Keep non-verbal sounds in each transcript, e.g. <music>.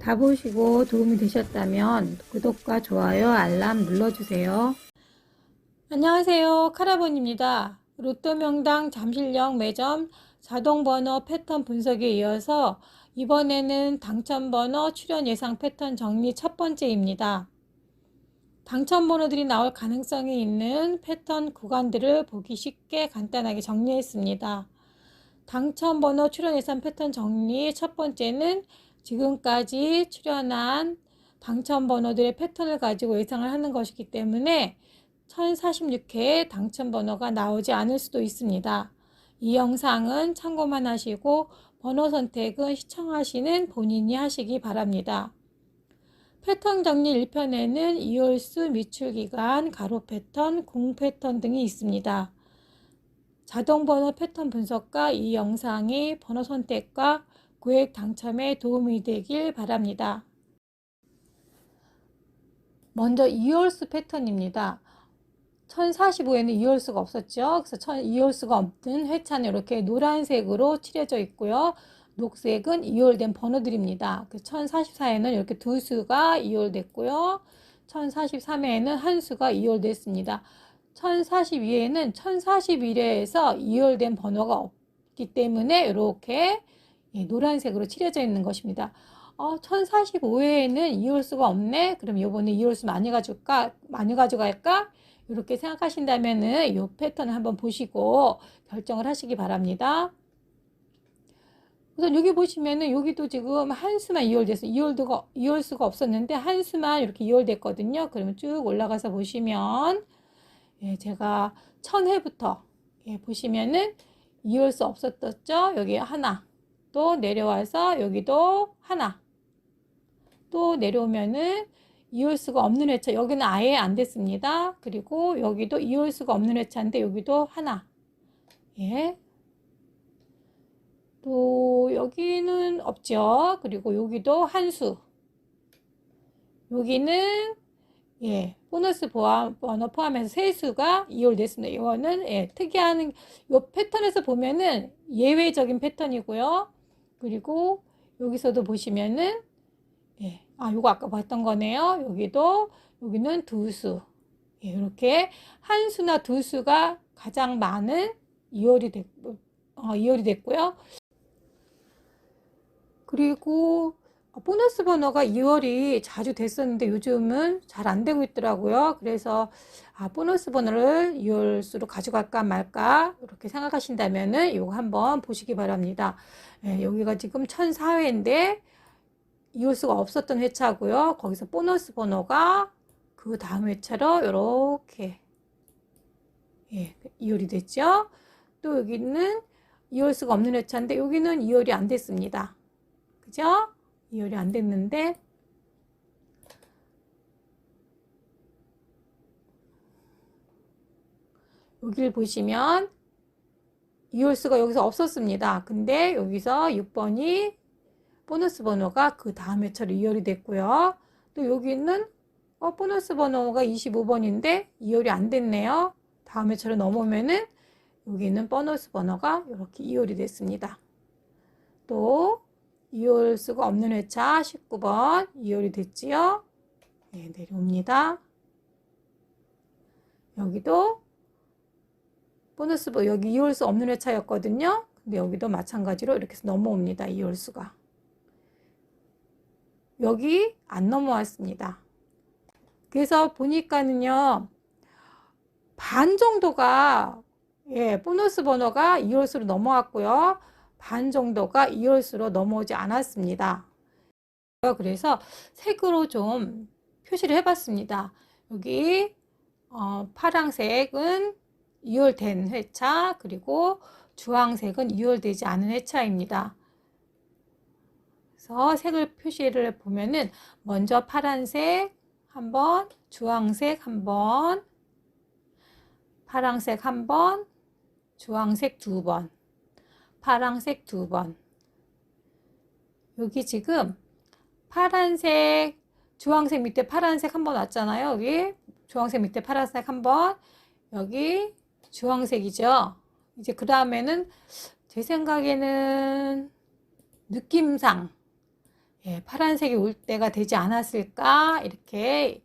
다 보시고 도움이 되셨다면 구독과 좋아요, 알람 눌러주세요. 안녕하세요. 카라본입니다. 로또 명당 잠실역 매점 자동 번호 패턴 분석에 이어서 이번에는 당첨 번호 출연 예상 패턴 정리 첫 번째입니다. 당첨 번호들이 나올 가능성이 있는 패턴 구간들을 보기 쉽게 간단하게 정리했습니다. 당첨 번호 출연 예상 패턴 정리 첫 번째는 지금까지 출연한 당첨 번호들의 패턴을 가지고 예상을 하는 것이기 때문에 1046회의 당첨 번호가 나오지 않을 수도 있습니다. 이 영상은 참고만 하시고 번호 선택은 시청하시는 본인이 하시기 바랍니다. 패턴 정리 1편에는 이월수 미출기간, 가로 패턴, 공 패턴 등이 있습니다. 자동 번호 패턴 분석과 이 영상이 번호 선택과 고액 당첨에 도움이 되길 바랍니다. 먼저 이월수 패턴입니다. 1045에는 이월수가 없었죠. 그래서 2월수가 없는 회차는 이렇게 노란색으로 칠해져 있고요. 녹색은 이월된 번호들입니다. 1044에는 이렇게 두 수가 이월됐고요. 1043에는 한 수가 이월됐습니다. 1042에는 1041에서 이월된 번호가 없기 때문에 이렇게 노란색으로 칠해져 있는 것입니다. 어, 1045회에는 이월수가 없네? 그럼 이번에 이월수 많이 가져갈까? 많이 가져갈까? 이렇게 생각하신다면은 이 패턴을 한번 보시고 결정을 하시기 바랍니다. 우선 여기 보시면은 여기도 지금 한 수만 이월돼서 이월도가 이월수가 없었는데 한 수만 이렇게 이월됐거든요. 그러면 쭉 올라가서 보시면 예, 제가 천 회부터 예, 보시면은 이월수 없었었죠. 여기 하나 또 내려와서 여기도 하나 또 내려오면은 이올 수가 없는 회차 여기는 아예 안 됐습니다. 그리고 여기도 이올 수가 없는 회차인데 여기도 하나 예. 또 여기는 없죠. 그리고 여기도 한 수. 여기는 예, 보너스 포함, 번호 포함해서 세 수가 이월됐습니다. 이거는 예, 특이한 요 패턴에서 보면은 예외적인 패턴이고요. 그리고 여기서도 보시면은 예, 아, 요거 아까 봤던 거네요. 여기도 여기는 두 수. 예, 이렇게 한 수나 두 수가 가장 많은 이월이 됐, 어, 이월이 됐고요. 그리고 보너스 번호가 2월이 자주 됐었는데 요즘은 잘 안 되고 있더라고요. 그래서 아, 보너스 번호를 2월수로 가져갈까 말까 이렇게 생각하신다면은 이거 한번 보시기 바랍니다. 예, 여기가 지금 1004회인데 이올 수가 없었던 회차고요. 거기서 보너스 번호가 그 다음 회차로 이렇게 예, 이월이 됐죠. 또 여기는 이월 수가 없는 회차인데 여기는 이월이 안 됐습니다. 그죠? 이월이 안 됐는데 여기를 보시면 이월수가 여기서 없었습니다. 근데 여기서 6번이 보너스 번호가 그 다음 회차로 이열이 됐고요. 또 여기는 어, 보너스 번호가 25번인데 이열이 안 됐네요. 다음 회차로 넘어오면은 여기는 보너스 번호가 이렇게 이열이 됐습니다. 또 이열 수가 없는 회차 19번 이열이 됐지요. 네, 내려옵니다. 여기도 보너스 번 여기 이열 수 없는 회차였거든요. 근데 여기도 마찬가지로 이렇게 해서 넘어옵니다. 이열 수가. 여기 안 넘어왔습니다. 그래서 보니까는요, 반 정도가, 예, 보너스 번호가 2월수로 넘어왔고요. 반 정도가 2월수로 넘어오지 않았습니다. 그래서 색으로 좀 표시를 해봤습니다. 여기, 어, 파랑색은 2월 된 회차, 그리고 주황색은 2월 되지 않은 회차입니다. 그래서 색을 표시를 보면은 먼저 파란색 한 번, 주황색 한 번, 파랑색 한 번, 주황색 두 번, 파랑색 두 번. 여기 지금 파란색, 주황색 밑에 파란색 한 번 왔잖아요. 여기 주황색 밑에 파란색 한 번, 여기 주황색이죠. 이제 그 다음에는 제 생각에는 느낌상 예, 파란색이 올 때가 되지 않았을까 이렇게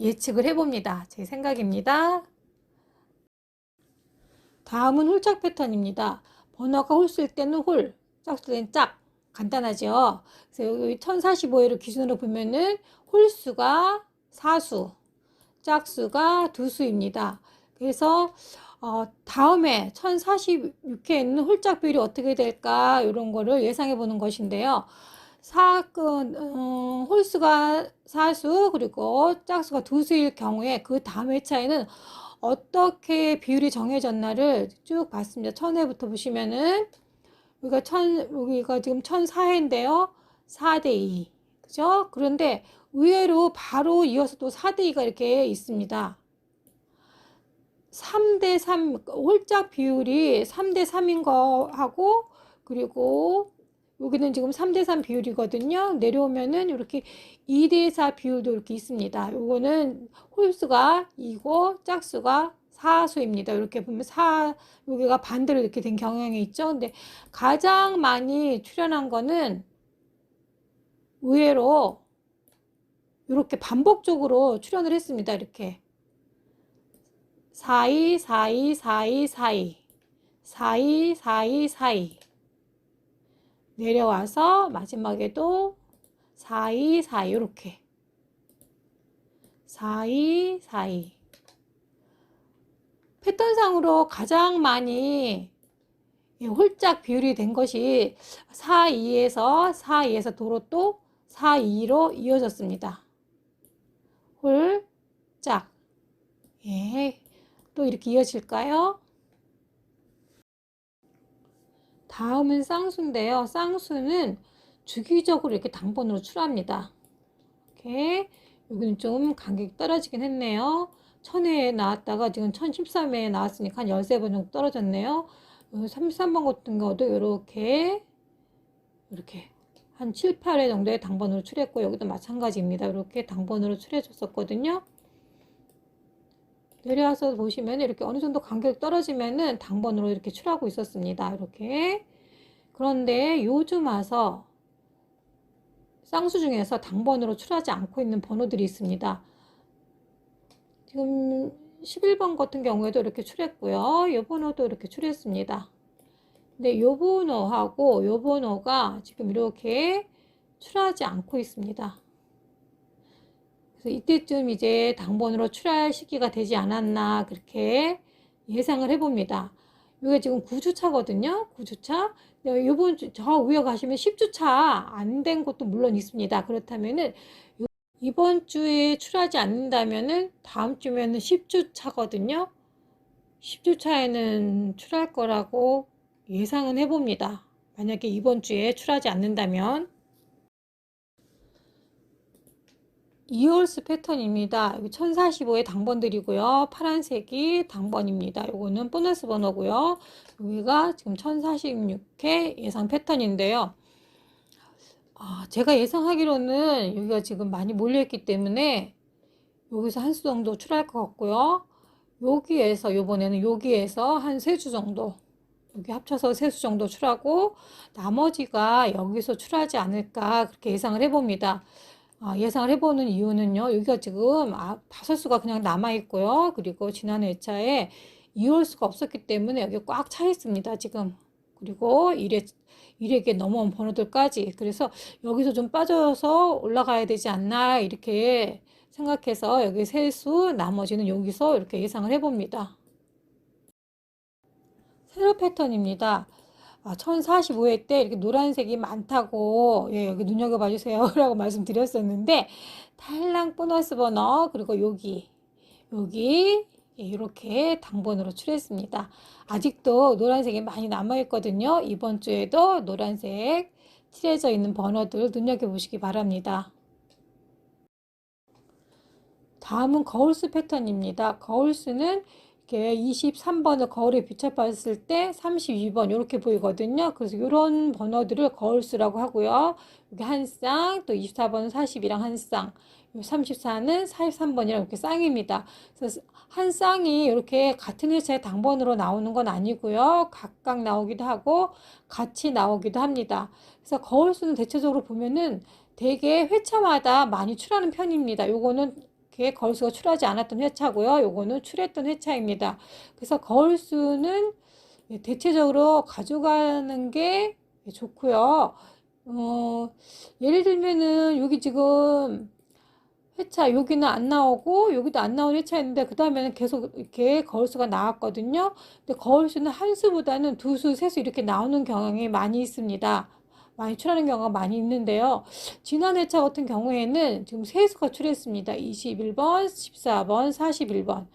예측을 해봅니다. 제 생각입니다. 다음은 홀짝 패턴입니다. 번호가 홀수일 때는 홀, 짝수일 때는 짝. 간단하죠? 그래서 여기 1045회를 기준으로 보면은 홀수가 4수, 짝수가 두수입니다. 그래서 어, 다음에 1046회에는 홀짝 비율이 어떻게 될까 이런 거를 예상해 보는 것인데요. 사건 어, 홀수가 사수 그리고 짝수가 두수일 경우에 그 다음 회차에는 어떻게 비율이 정해졌나를 쭉 봤습니다. 천회부터 보시면은 여기가 천 여기가 지금 천사회인데요. 4대 2. 그죠? 그런데 의외로 바로 이어서 또 4대 2가 이렇게 있습니다. 3대 3 홀짝 비율이 3대 3인 거하고 그리고 여기는 지금 3대 3 비율이거든요. 내려오면은 이렇게 2대 4 비율도 이렇게 있습니다. 요거는 홀수가 2고 짝수가 4수입니다. 이렇게 보면 4 여기가 반대로 이렇게 된 경향이 있죠. 근데 가장 많이 출현한 거는 의외로 이렇게 반복적으로 출현을 했습니다. 이렇게 42, 42, 42, 42, 42, 42, 42 내려와서 마지막에도 42, 42 이렇게 42, 42 패턴상으로 가장 많이 홀짝 비율이 된 것이 4, 2에서 4, 2에서 도로 또 4, 2로 이어졌습니다. 홀짝 예, 또 이렇게 이어질까요? 다음은 쌍수인데요. 쌍수는 주기적으로 이렇게 당번으로 출합니다. 이렇게 여기는 좀 간격이 떨어지긴 했네요. 1000회에 나왔다가 지금 1013회에 나왔으니까 한 13번 정도 떨어졌네요. 33번 같은 경우도 이렇게 이렇게 한 7, 8회 정도의 당번으로 출했고 여기도 마찬가지입니다. 이렇게 당번으로 출해줬었거든요. 내려와서 보시면 이렇게 어느 정도 간격 떨어지면은 당번으로 이렇게 출하고 있었습니다. 이렇게. 그런데 요즘 와서 쌍수 중에서 당번으로 출하지 않고 있는 번호들이 있습니다. 지금 11번 같은 경우에도 이렇게 출했고요. 이 번호도 이렇게 출했습니다. 근데 이 번호하고 이 번호가 지금 이렇게 출하지 않고 있습니다. 그래서 이때쯤 이제 당번으로 출할 시기가 되지 않았나 그렇게 예상을 해봅니다. 이게 지금 9주차거든요. 9주차. 이번 주, 저 위에 가시면 10주차 안 된 것도 물론 있습니다. 그렇다면은 이번 주에 출하지 않는다면은 다음 주면은 10주차거든요. 10주차에는 출할 거라고 예상은 해봅니다. 만약에 이번 주에 출하지 않는다면 2홀스 패턴입니다. 여기 1045의 당번들이고요. 파란색이 당번입니다. 이거는 보너스 번호고요. 여기가 지금 1046회 예상 패턴인데요. 아, 제가 예상하기로는 여기가 지금 많이 몰려있기 때문에 여기서 한 수 정도 출할 것 같고요. 여기에서 요번에는 여기에서 한 세 주 정도 여기 합쳐서 세 수 정도 출하고 나머지가 여기서 출하지 않을까 그렇게 예상을 해봅니다. 아, 예상을 해보는 이유는요. 여기가 지금 아, 다섯 수가 그냥 남아 있고요. 그리고 지난 회차에 이올 수가 없었기 때문에 여기 꽉 차 있습니다. 지금. 그리고 1회, 1회에 넘어온 번호들까지. 그래서 여기서 좀 빠져서 올라가야 되지 않나 이렇게 생각해서 여기 세 수, 나머지는 여기서 이렇게 예상을 해봅니다. 세로 패턴입니다. 아, 1045회 때 이렇게 노란색이 많다고 예, 여기 눈여겨봐 주세요 <laughs> 라고 말씀드렸었는데 탈락 보너스 번호 그리고 여기 여기 예, 이렇게 당번으로 출했습니다. 아직도 노란색이 많이 남아있거든요. 이번 주에도 노란색 칠해져 있는 번호들 눈여겨보시기 바랍니다. 다음은 거울수 패턴입니다. 거울수는 이렇게 23번을 거울에 비춰봤을 때 32번 이렇게 보이거든요. 그래서 이런 번호들을 거울수라고 하고요. 여기 한 쌍, 또 24번은 40이랑 한 쌍, 34는 43번이랑 이렇게 쌍입니다. 그래서 한 쌍이 이렇게 같은 회차의 당번으로 나오는 건 아니고요. 각각 나오기도 하고 같이 나오기도 합니다. 그래서 거울수는 대체적으로 보면은 되게 회차마다 많이 출하는 편입니다. 요거는 이렇게 거울수가 출하지 않았던 회차고요. 요거는 출했던 회차입니다. 그래서 거울수는 대체적으로 가져가는 게 좋고요. 어, 예를 들면은 여기 지금 회차 여기는 안 나오고 여기도 안 나온 회차인데 그 다음에는 계속 이렇게 거울수가 나왔거든요. 근데 거울수는 한 수보다는 두 수, 세 수 이렇게 나오는 경향이 많이 있습니다. 많이 출하는 경우가 많이 있는데요. 지난 회차 같은 경우에는 지금 세 수가 출했습니다. 21번, 14번, 41번.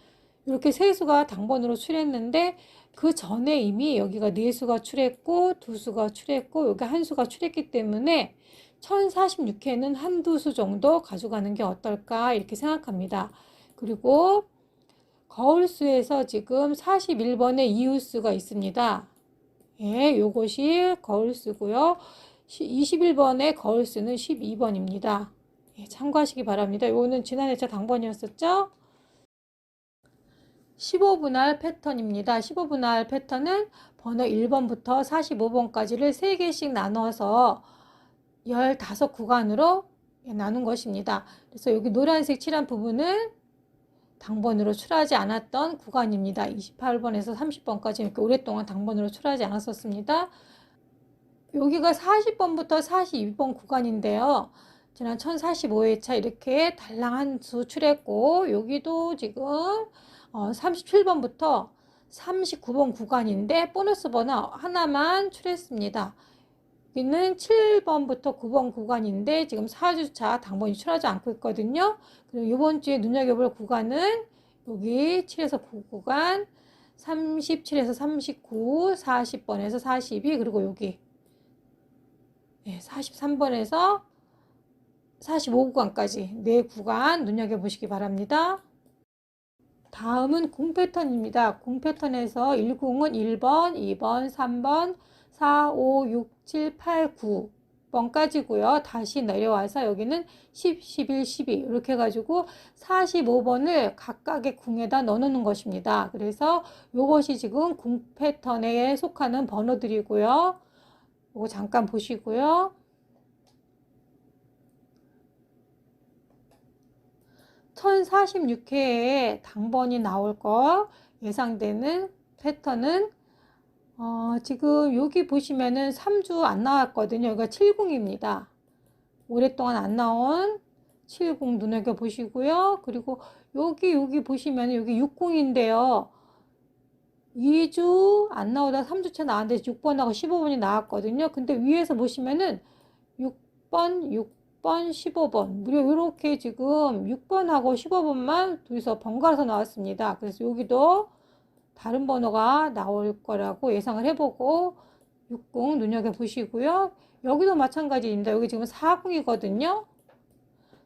이렇게 세 수가 당번으로 출했는데 그 전에 이미 여기가 네 수가 출했고 두 수가 출했고 여기 한 수가 출했기 때문에 1046회는 한두 수 정도 가져가는 게 어떨까 이렇게 생각합니다. 그리고 거울수에서 지금 41번의 이웃수가 있습니다. 예, 요것이 거울수고요. 21번의 거울수는 12번입니다. 예, 참고하시기 바랍니다. 요거는 지난 회차 당번이었었죠? 15분할 패턴입니다. 15분할 패턴은 번호 1번부터 45번까지를 3개씩 나눠서 15구간으로 나눈 것입니다. 그래서 여기 노란색 칠한 부분은 당번으로 출하지 않았던 구간입니다. 28번에서 30번까지 이렇게 오랫동안 당번으로 출하지 않았었습니다. 여기가 40번부터 42번 구간인데요. 지난 1045회차 이렇게 달랑 한 수 출했고 여기도 지금 어, 37번부터 39번 구간인데 보너스 번호 하나만 출했습니다. 여기는 7번부터 9번 구간인데 지금 4주차 당번이 출하지 않고 있거든요. 그리고 이번 주에 눈여겨볼 구간은 여기 7에서 9 구간, 37에서 39, 40번에서 42, 그리고 여기 네, 43번에서 45구간까지 네 구간 눈여겨보시기 바랍니다. 다음은 공 패턴입니다. 공 패턴에서 1공은 1번, 2번, 3번, 4, 5, 6, 7, 8, 9번까지고요. 다시 내려와서 여기는 10, 11, 12 이렇게 해가지고 45번을 각각의 궁에다 넣어놓는 것입니다. 그래서 이것이 지금 궁 패턴에 속하는 번호들이고요. 이거 잠깐 보시고요. (1046회에) 당번이 나올 거 예상되는 패턴은 어, 지금 여기 보시면은 3주 안 나왔거든요. 여기가 70입니다. 오랫동안 안 나온 70 눈여겨 보시고요. 그리고 여기 여기 보시면 여기 60인데요. 2주 안 나오다 3주차 나왔는데 6번하고 15번이 나왔거든요. 근데 위에서 보시면은 6번, 6번, 15번 무려 이렇게 지금 6번하고 15번만 둘이서 번갈아서 나왔습니다. 그래서 여기도 다른 번호가 나올 거라고 예상을 해보고 60 눈여겨보시고요. 여기도 마찬가지입니다. 여기 지금 40이거든요.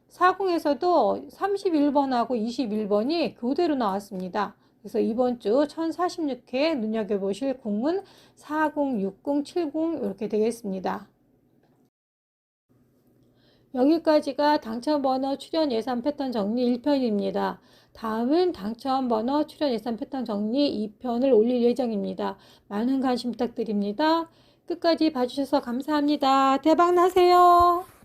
40에서도 31번하고 21번이 교대로 나왔습니다. 그래서 이번 주 1046회 눈여겨보실 공은 40, 60, 70 이렇게 되겠습니다. 여기까지가 당첨 번호 출연 예산 패턴 정리 1편입니다. 다음은 당첨 번호 출연 예산 패턴 정리 2편을 올릴 예정입니다. 많은 관심 부탁드립니다. 끝까지 봐주셔서 감사합니다. 대박 나세요.